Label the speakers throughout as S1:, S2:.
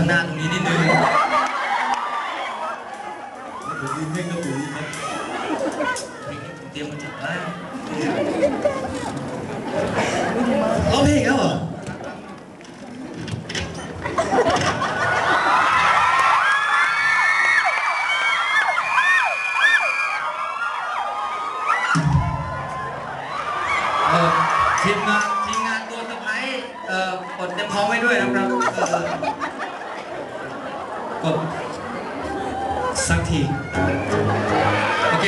S1: างหน้าตรงนี้นิดนึง
S2: เดี๋ยวยืนให้กระปุกครับ
S1: ผมเตรียมมาจากบ้าน สักที โอเค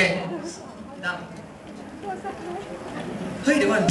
S1: ดังเฮ้ย เดี๋ยวก่อน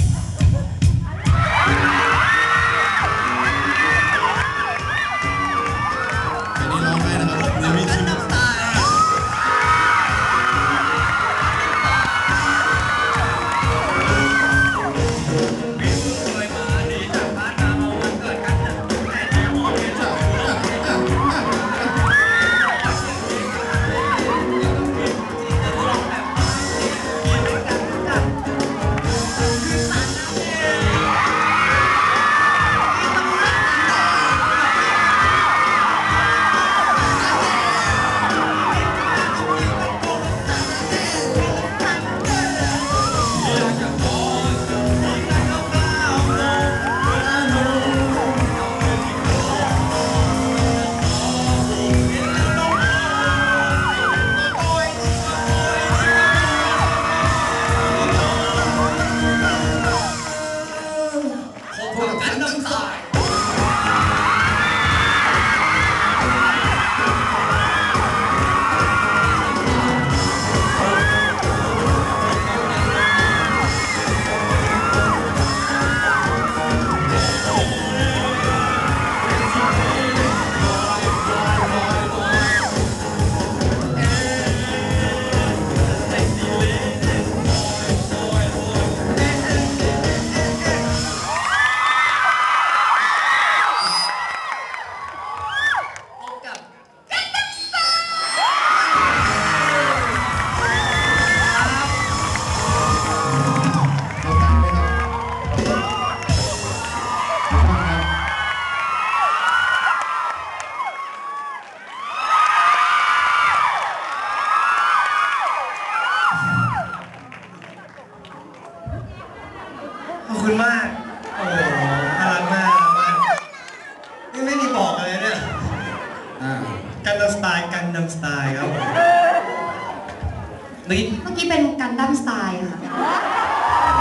S2: มื่
S1: อกี้เมื่อกี้เป็
S3: นกันดั้มสไตล์ค่ะ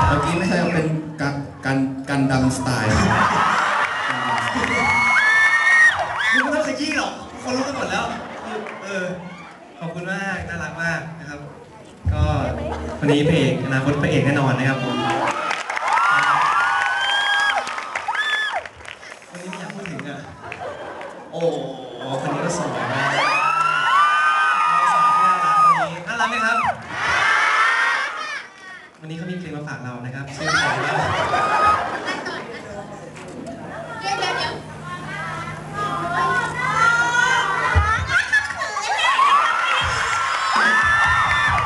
S2: เมื่อกี้ไม่ใช่เป็นกันกันกันดำสไตล์
S1: คุณไม่ต้องขยี้หรอกคนรู้กันหมดแล้วเออขอบคุณมากน่ารักมากนะครับ ก็วันนี้พระเอกอนาคตพระเอกแน่นอนนะครับผมวันนี้ไม่อยากพูดถึงอะโอ้โหคนนี้ก็สวยมาก วันนี้เขามีเพลงมาฝากเรานะครับชื่อเพลงว่า
S3: เดี๋ยวเดี๋ยวเดี๋ยว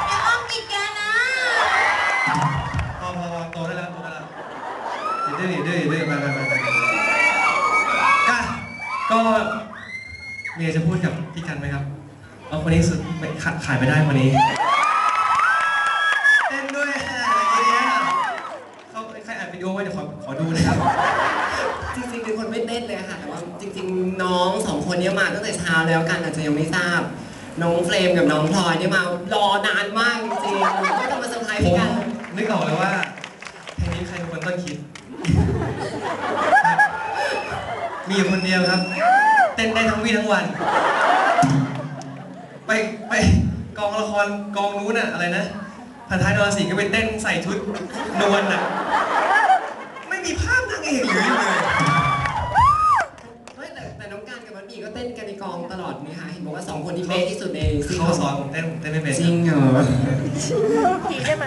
S3: อย่าอ้อมกิดกันนะ
S1: พอพอพอโตได้แล้วโตได้แล้วอย่าดื้ออย่าดื้ออย่าดื้อไปไปไปไปก็ก็มีอะไรจะพูดกับพี่กันไหมครับเอาคนนี้สุดไม่ขาดขายไม่ได้คนนี้
S4: ๆเป็นคนไม่เต้นเลยค่ะแต่ว่าจริงๆ น้องสองคนเนี้มาตั้งแต่เช้าแล้วกันอาจจะยังไม่ทราบ น้องเฟรมกับน้องพลอยเนี่ยมารอนานมากจริงๆก็จะมาเซอร์ไพรส์
S1: ผ
S4: พี่
S1: ม
S4: กัน
S1: นึกออกแล้วว่าเพลงนี้ใครเป็นคนต้นคิด มีอยู่คนเดียวครับ เต้นได้ทั้งวี่ทั้งวัน ไปไปกองละครกองนู้นน่ะอะไรนะพันท้ายนรสิงห์ก็ไปเต้นใส่ชุดนวลน่ะ ไม่มีภาพนางเอกเหลืออยู่เลย
S4: ไม่ นมีก็เต้นกันในกองตลอดนี่ค่ะเห็นบอกว่าสองคนที่เป๊ะที่สุดในซี
S1: เขาสอนผมเต้นผมเต้นไม่เป็น
S4: จริงเหรอ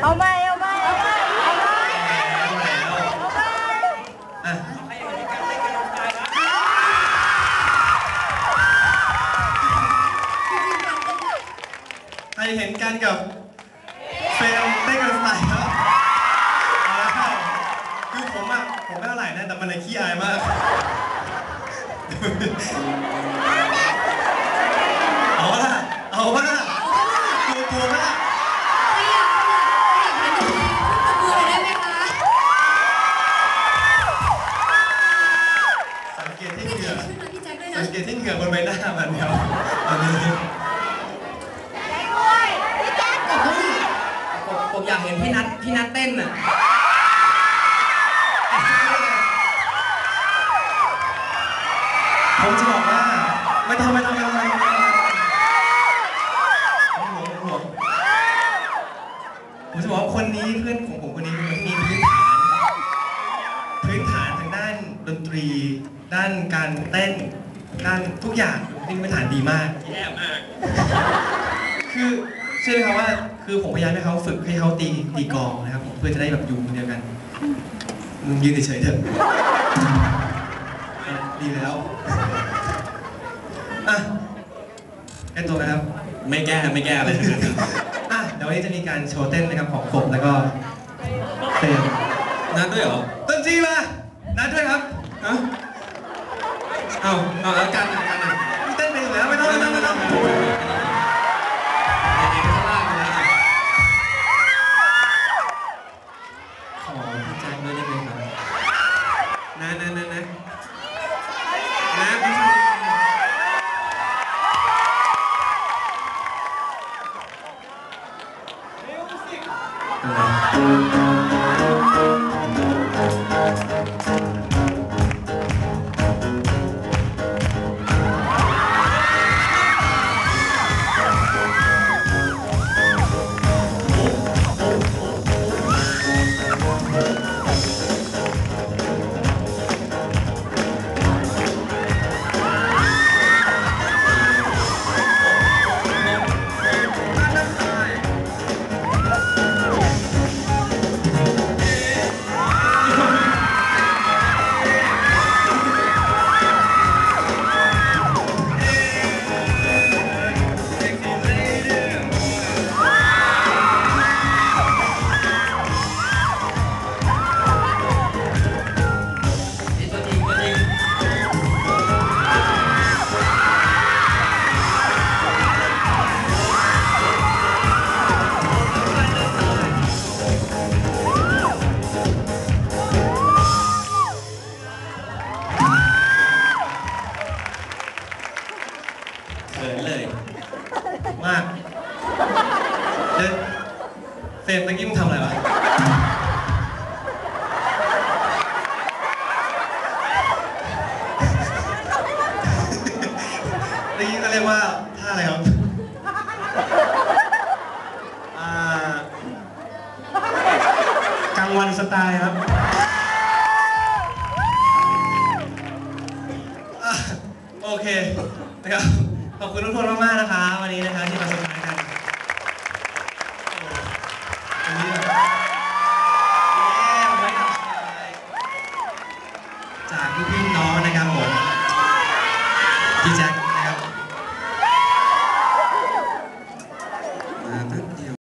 S3: เอาไปเอาไปเอาไป
S1: อะใครเห็นกันกับเฟรมเต้นกันสไตล์ครับเอาละคือผมอะผมไม่เท่าไหร่นะแต่มันในขี้อายมาก เอาละเอาละตัวตัวละสังเกตที่เหงื่อ
S3: สัง
S1: เกตที่เหงื่อบนใบหน้ามันครับอันนี้
S4: ผมอยากเห็นพี่นัทพี่นัทเต้นอะ
S1: ผมจะบอกว่าไม่ต้องไม่ต้องไม่ต้องไม่ต้องห่วงไม่ห่วงผมจะบอกว่าคนนี้เพื่อนของผมคนนี้เป็นมีพื้นฐานพื้นฐานทางด้านดนตรี ด้านการเต้น ด้านทุกอย่างที่พื้นฐานดีมาก
S4: แย่มาก
S1: คือเชื่อไหมครับว่าคือผมพยายามให้เขาฝึกให้เขาตีตีกองนะครับผมเพื่อจะได้แบบอยู่คนเดียวกันมึงยืนเฉยๆเถอะ ดีแล้วอะแก้ตัวนะครับ
S2: ไม่แก้ไม่แก้อะไร
S1: อะเดี๋ยววันนี้จะมีการโชว์เต้นนะครับของกบแล้วก็เฟรม
S2: นัดด้วยเหรอ
S1: ต้นจีมานัดด้วยครับ
S2: ฮะเอาเอาแล้วกันอะกันอะ
S1: เต้นไปอยู่แล้วไม่ต้องไม่ต้องไม่ต้อง
S2: ยังไงก็จะลากกันแล้วอะขอพี่แจ็คด้วยได้ไหมครับนะนะนะนะนะ
S1: มากเดินเฟรมเมื่อกี้มึงทำอะไรวะเมื่อกี้เขาเรียกว่าท่าอะไรครับ
S2: อ่ากลางวันสไตล์ครับ